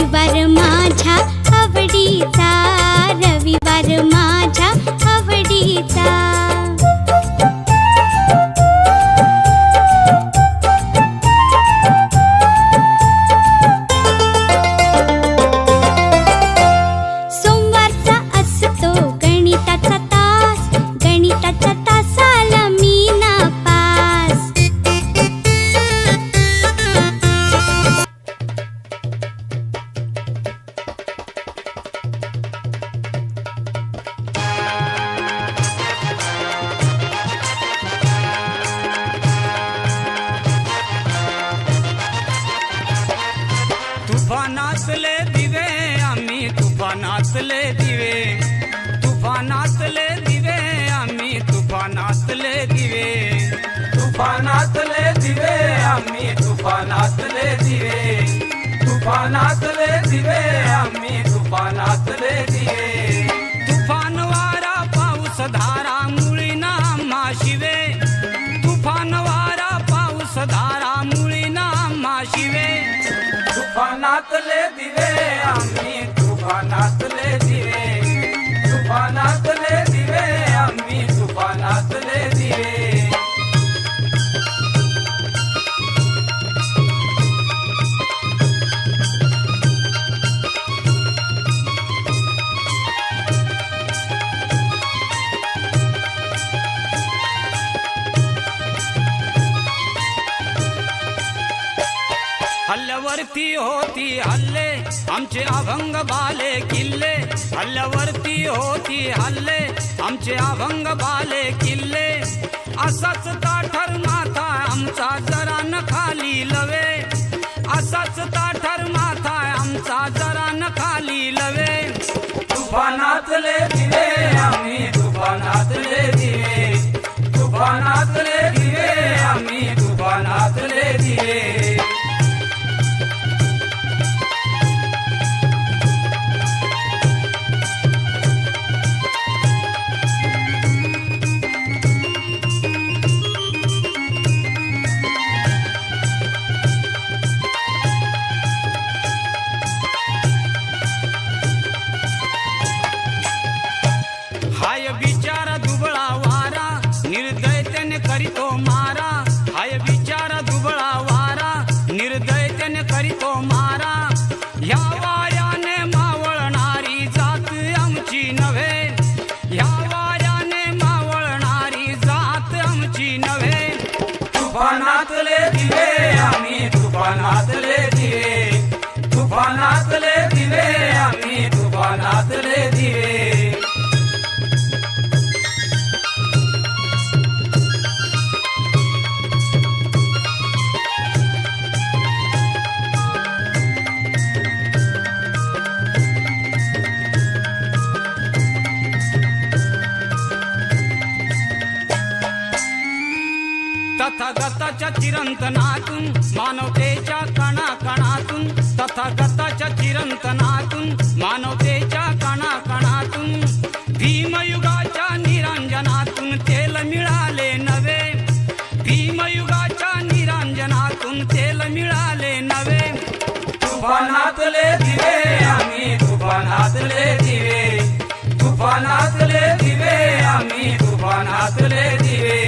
रविवार माझ्या आवडीचा रविवार माझ्या आवडीचा. तुफानातले दिवे आम्ही तुफानातले दिवे. तुफानातले दिवे आम्ही आसले दिवे. तुफानातले दिवे आम्ही तुफानातले दिवे. तुफानातले दिवे आम्ही तुफानातले तुफानातले दिवे हल्ल्यावरती होती हल्ले. आमचे अभंग बाले किल्ले. हल्ल्यावरती होती हल्ले. आमचे अभंग बाले किल्ले. असाच ताठर माथा आमचा जरा न खाली लवे. असाच ताठर माथा आमचा जरा न खाली लवे. तुफानातले तथागताच्या चिरंतनातून मानवतेच्या कणाकणातून तथागताच्या चिरंतनातून मानवतेच्या कणाकणातून भीमयुगाच्या निरांजनातून तेल मिळाले नवे. भीमयुगाच्या निरांजनातून तेल मिळाले नवे. तुफानातले दिवे आम्ही तुफानातले दिवे. तुफानातले दिवे आम्ही तुफानातले दिवे.